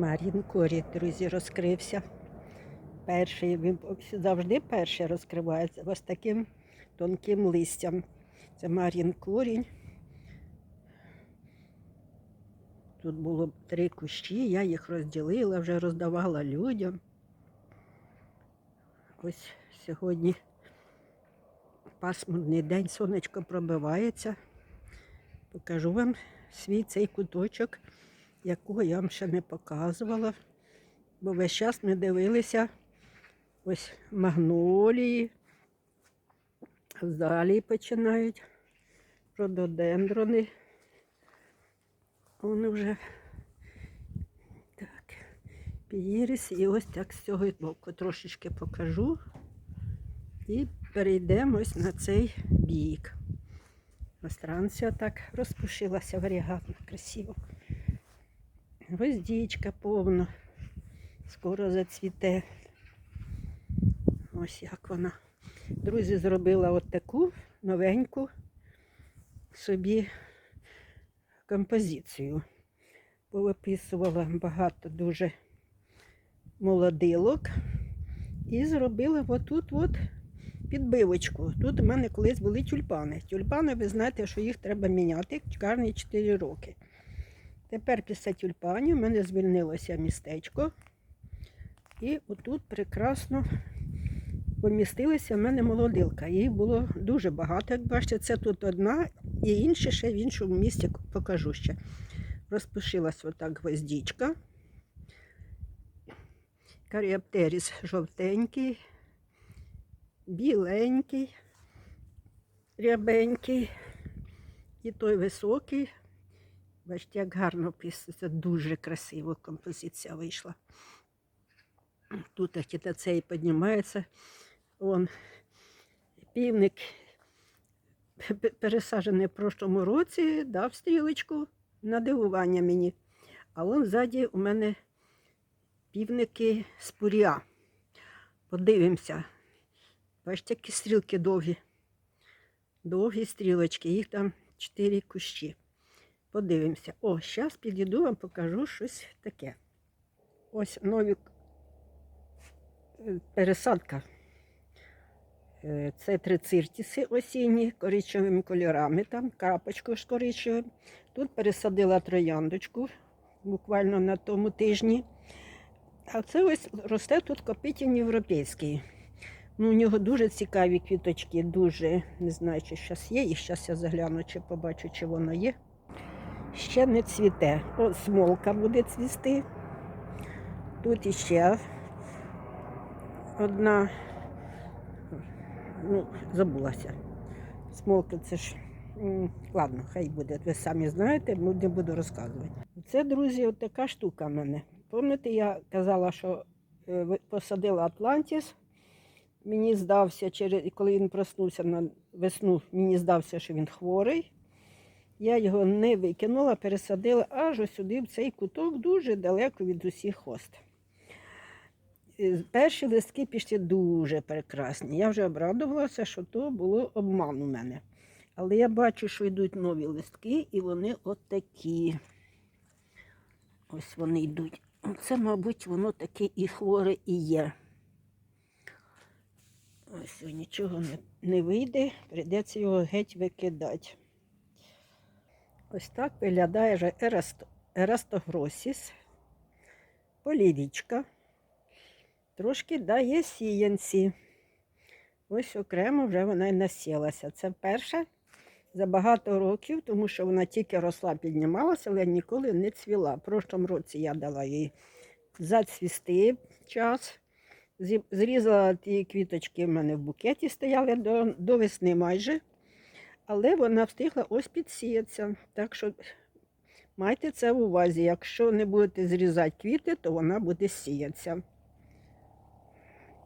Марін друзі, розкрився. Перший, він завжди перший розкривається ось таким тонким листям. Це Марін корінь. Тут було три кущі, я їх розділила, вже роздавала людям. Ось сьогодні пасмурний день, сонечко пробивається. Покажу вам свій цей куточок, якого я вам ще не показувала. Бо весь час ми дивилися ось магнолії. Далі починають рододендрони. Вони вже так, піріс. І ось так з цього боку трошечки покажу. І перейдемо ось на цей бік. Остранція так розпушилася варігатно, красиво. Ось дічка повно. Скоро зацвіте. Ось як вона. Друзі, зробила от таку новеньку собі композицію. Повиписувала багато дуже молодилок і зробила отут от підбивочку. Тут у мене колись були тюльпани. Тюльпани, ви знаєте, що їх треба міняти кожні 4 роки. Тепер після тюльпанів в мене звільнилося містечко. І отут прекрасно помістилася в мене молодилка. Їх було дуже багато, як бачите, це тут одна, і інше ще в іншому місці покажу ще. Розпушилась отак гвоздічка. Каріаптеріс жовтенький, біленький, рябенький і той високий. Бачите, як гарно писується, дуже красиво композиція вийшла. Тут цей піднімається. Вон півник пересаджений в прошлому році, дав стрілочку на дивування мені. А вон ззаді у мене півники з пурія. Подивимося. Бачите, які стрілки довгі. Довгі стрілочки, їх там чотири кущі. Подивимося. О, зараз підійду вам покажу щось таке. Ось нові е, пересадка. Е, Це три циртіси осінні, коричневими кольорами, там крапочку з коричневим. Тут пересадила трояндочку буквально на тому тижні. А це ось росте тут копитін європейський. Ну, у нього дуже цікаві квіточки, дуже не знаю, чи зараз є. І зараз я загляну, чи побачу, чи воно є. Ще не цвіте. От смолка буде цвісти. Тут іще одна, ну, забулася. Смолка це ж. Ладно, хай буде. Ви самі знаєте, не буду розказувати. Це, друзі, от така штука в мене. Пам'ятаєте, я казала, що е, посадила Атлантіс. Мені здався, коли він проснувся на весну, мені здався, що він хворий. Я його не викинула, пересадила аж ось сюди, в цей куток, дуже далеко від усіх хост. Е, Перші листки пішли дуже прекрасні. Я вже обрадувалася, що то було обман у мене. Але я бачу, що йдуть нові листки, і вони от такі. Ось вони йдуть. Це, мабуть, воно таке і хворе і є. Ось нічого не, не вийде, прийдеться його геть викидати. Ось так виглядає вже ерасто, ерастогросіс, полівічка. Трошки дає сіянці. Ось окремо вже вона й насілася. Це перша за багато років, тому що вона тільки росла, піднімалася, але ніколи не цвіла. В прошлому році я дала їй зацвісти час. Зрізала ті квіточки в мене в букеті стояли до, до весни майже. Але вона встигла ось підсіятися. Так що майте це в увазі. Якщо не будете зрізати квіти, то вона буде сіятися.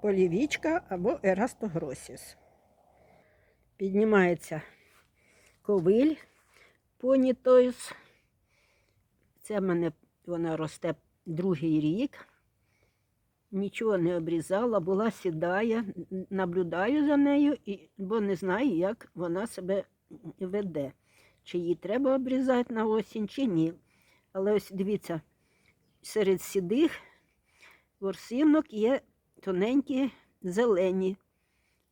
Полівічка або ерастогросіс. Піднімається ковиль понітойс. Це в мене вона росте другий рік. Нічого не обрізала, була сідає, наблюдаю за нею, бо не знаю, як вона себе веде. Чи її треба обрізати на осінь, чи ні. Але ось дивіться, серед сідих ворсинок є тоненькі зелені,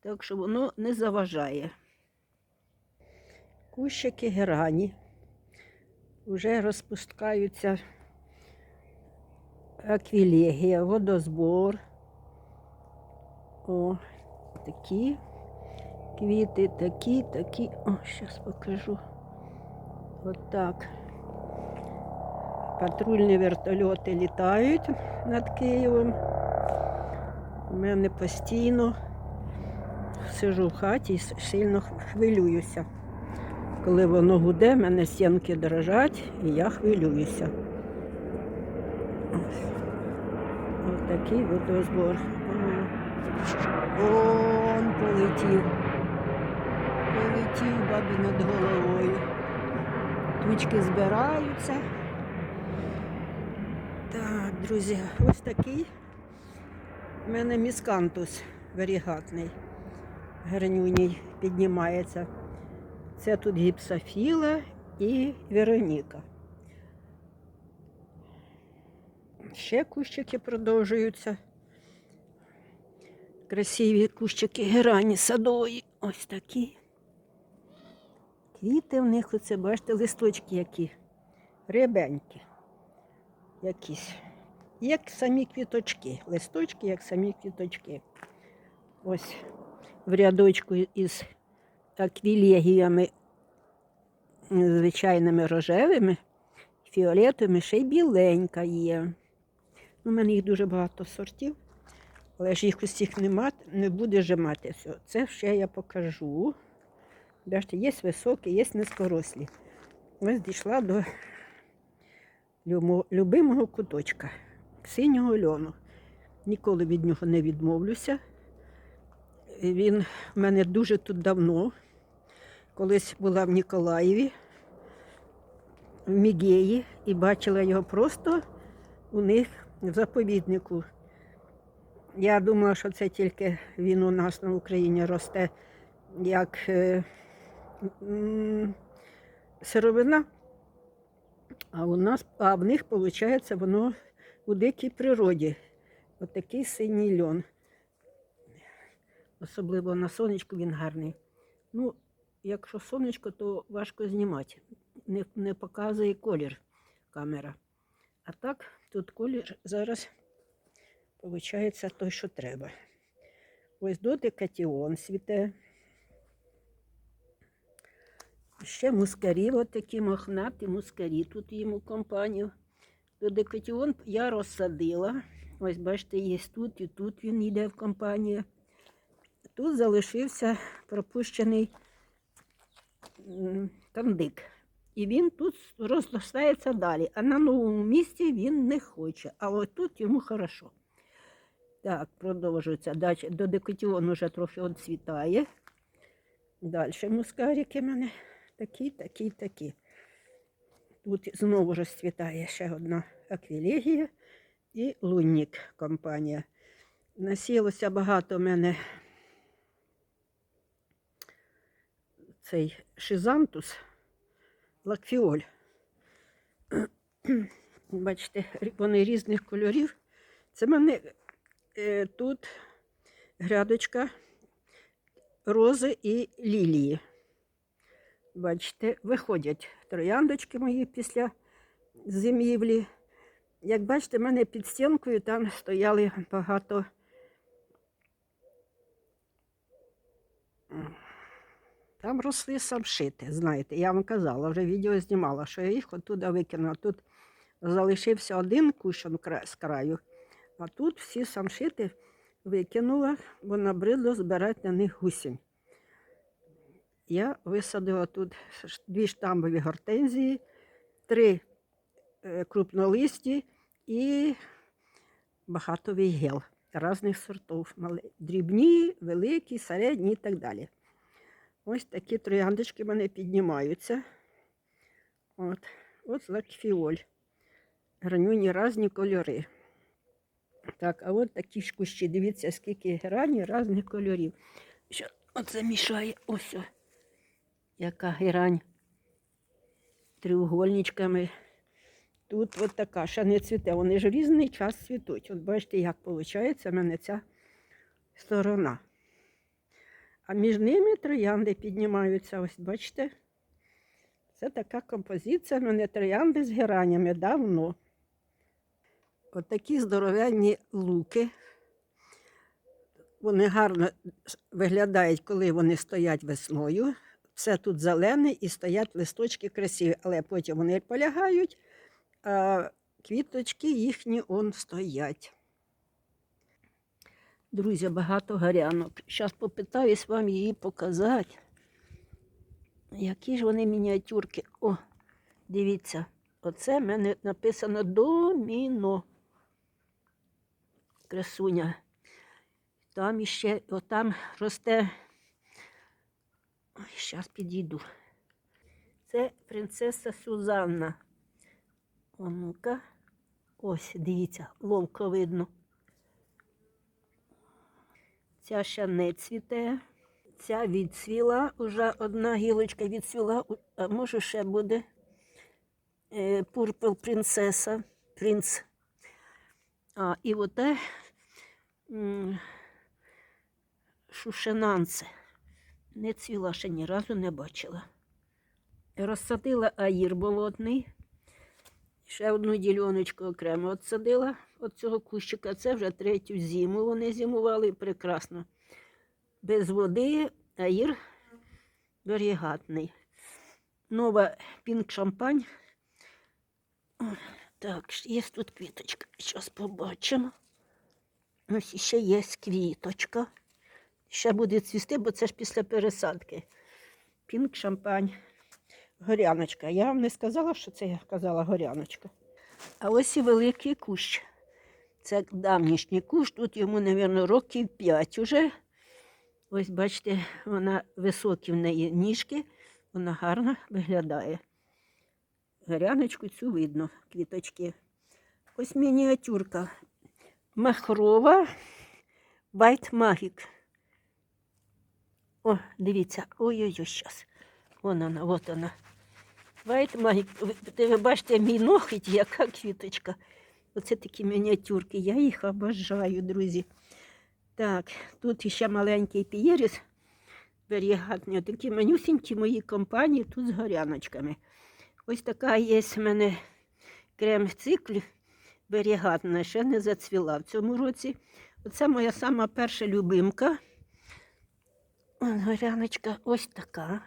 так що воно не заважає. Кущики герані. Вже розпускаються аквілегія, водозбор. О, такі квіти, такі, такі. О, зараз покажу. Отак. Патрульні вертольоти літають над Києвом. У мене постійно сижу в хаті і сильно хвилююся. Коли воно гуде, в мене стінки дрожать і я хвилююся. Ось. Ось такий водозбор. Он полетів. Полетів бабі над головою. Тучки збираються. Так, друзі, ось такий у мене міскантус варігатний. Гранюній піднімається. Це тут гіпсофіла і Вероніка. Ще кущики продовжуються. Красиві кущики герані садової. Ось такі. Квіти в них, оце, бачите, листочки які. Рябенькі. Якісь. Як самі квіточки. Листочки, як самі квіточки. Ось в рядочку із аквілегіями звичайними рожевими, фіолетовими, ще й біленька є. У мене їх дуже багато сортів, але ж їх усіх нема, не буде же мати все. Це ще я покажу. Бачите, є високі, є низькорослі. Ось дійшла до любимого куточка, синього льону. Ніколи від нього не відмовлюся. Він в мене дуже тут давно. Колись була в Ніколаєві, в Мігеї, і бачила його просто у них в заповіднику. Я думала, що це тільки він у нас на Україні росте як е, сировина. А у нас, а в них, виходить, воно у дикій природі. Отакий синій льон. Особливо на сонечку він гарний. Ну, якщо сонечко, то важко знімати. Не, не показує колір камера. А так, тут колір зараз виходить той, що треба. Ось додекатіон світе. Ще мускарі, от такі мохнаті мускарі тут йому компанію. Додекатіон я розсадила. Ось бачите, є тут і тут він йде в компанію. Тут залишився пропущений кандик. І він тут розростається далі. А на новому місці він не хоче. А от тут йому хорошо. Так, продовжується. Далі до декотіону вже трохи відцвітає. Далі мускарики мене такі, такі, такі. Тут знову розцвітає ще одна аквілегія і лунник компанія. Насілося багато в мене цей шизантус, лакфіоль. Бачите, вони різних кольорів. Це в мене е, тут грядочка рози і лілії. Бачите, виходять трояндочки мої після зимівлі. Як бачите, в мене під стінкою там стояли багато Там росли самшити, знаєте, я вам казала, вже відео знімала, що я їх оттуда викинула. Тут залишився один кущон кра- з краю, а тут всі самшити викинула, бо набридло збирати на них гусінь. Я висадила тут дві штамбові гортензії, три е, крупнолисті і багато вейгел різних сортів. Дрібні, великі, середні і так далі. Ось такі трояндочки в мене піднімаються. От, от лакфіоль. Гранюні різні кольори. Так, а от такі ж кущі. Дивіться, скільки грані різних кольорів. Що оце мішає ось. Яка герань. Треугольничками. тут от така, ще не цвіте. Вони ж різний час цвітуть. От бачите, як виходить в мене ця сторона. А між ними троянди піднімаються. Ось бачите. Це така композиція. в мене троянди з геранями давно. От такі здоровенні луки. Вони гарно виглядають, коли вони стоять весною. Все тут зелене і стоять листочки красиві, але потім вони полягають, а квіточки їхні он стоять. Друзі, багато горянок. Зараз попитаюсь вам її показати. Які ж вони мініатюрки. О, дивіться, оце в мене написано доміно. Красуня. Там іще, отам росте. Ой, зараз підійду. Це принцеса Сюзанна. О, ну-ка. Ось, дивіться, ловко видно. Ця ще не цвіте. Ця відцвіла, уже одна гілочка відцвіла, а може ще буде Пурпел принцеса, принц. А, і оте шушенанце. Не цвіла ще ні разу не бачила. Розсадила аїр болотний. Ще одну діляночку окремо отсадила від цього кущика. Це вже третю зиму вони зимували прекрасно. Без води аїр варігатний. Нова пінк шампань. Так, є тут квіточка. Зараз побачимо. Ось ще є квіточка. Ще буде цвісти, бо це ж після пересадки. Пінк шампань. Горяночка. Я вам не сказала, що це я казала горяночка. А ось і великий кущ. Це давнішній кущ, тут йому, мабуть, років 5 уже. Ось бачите, вона високі в неї ніжки, вона гарно виглядає. Горяночку цю видно, квіточки. Ось мініатюрка. Махрова White Magic. О, дивіться, ой-ой-ой, щас. Вон вона, от вона. Magic. Ви, бачите, мій ноготь, яка квіточка. Оце такі мініатюрки. Я їх обожаю, друзі. Так, тут ще маленький пієріс. Варігатні, такі манюсінькі мої компанії тут з горяночками. Ось така є в мене крем-цикль варігатна, ще не зацвіла в цьому році. Оце моя сама перша любимка. Горяночка ось така.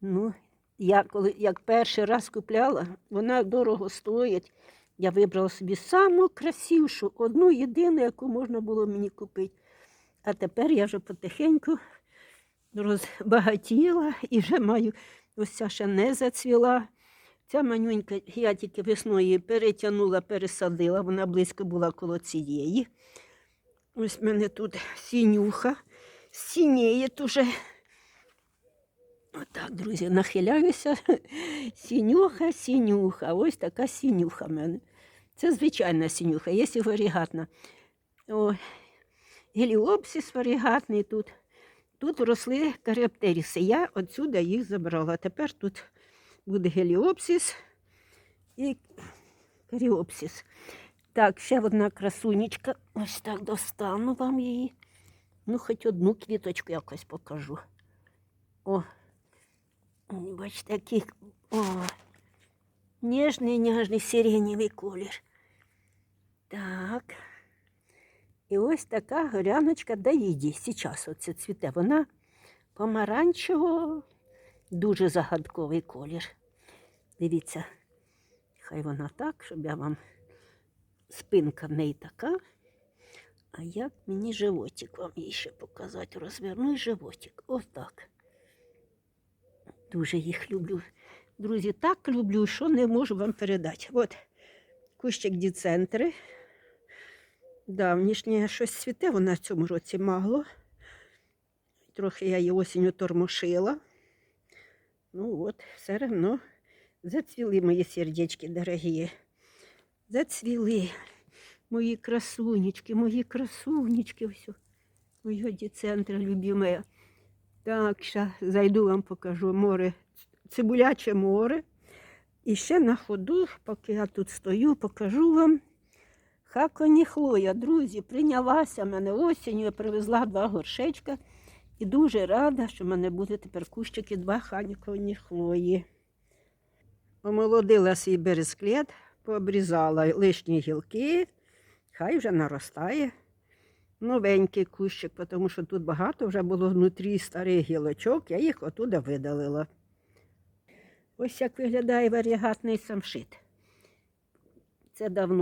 Ну, я коли як перший раз купляла, вона дорого стоїть. Я вибрала собі саму красившу, одну єдину, яку можна було мені купити. А тепер я вже потихеньку розбагатіла і вже маю ось ця ще не зацвіла. Ця манюнька, я тільки весною її перетягнула, пересадила, вона близько була коло цієї. Ось в мене тут сінюха, сініє уже. Отак, друзі, нахиляюся. Сінюха, сінюха. Ось така сінюха в мене. Це звичайна сінюха, є і варігатна. О, геліопсис варігатний тут. Тут росли каріоптеріси. Я отсюди їх забрала. Тепер тут буде геліопсис і каріопсис. Так, ще одна красунечка. Ось так достану вам її. Ну, хоч одну квіточку якось покажу. О, бачите, який о, ніжний, ніжний сиренєвий колір. Так. І ось така горяночка Даїді. Зараз оце цвіте. Вона помаранчево, дуже загадковий колір. Дивіться, хай вона так, щоб я вам спинка в неї така. А як мені животик вам її ще показати? Розверну і животик. Отак. Дуже їх люблю. Друзі, так люблю, що не можу вам передати. От кущик діцентри. Давнішнє щось цвіте, вона в цьому році мало. Трохи я її осінню тормошила. Ну от, все одно зацвіли мої сердечки дорогі. Зацвіли мої красунечки, мої красунечки. Ось, мої діцентра любиме. Так, ще зайду вам покажу море, цибуляче море. І ще на ходу, поки я тут стою, покажу вам. Хаконіхлоя, друзі, прийнялася мене осінню, я привезла два горшечка і дуже рада, що в мене буде тепер кущики два хаконіхлої. Омолодила свій бересклет, пообрізала лишні гілки, хай вже наростає. Новенький кущик, тому що тут багато вже було внутрі старих гілочок, я їх отуда видалила. Ось як виглядає варігатний самшит. Це давно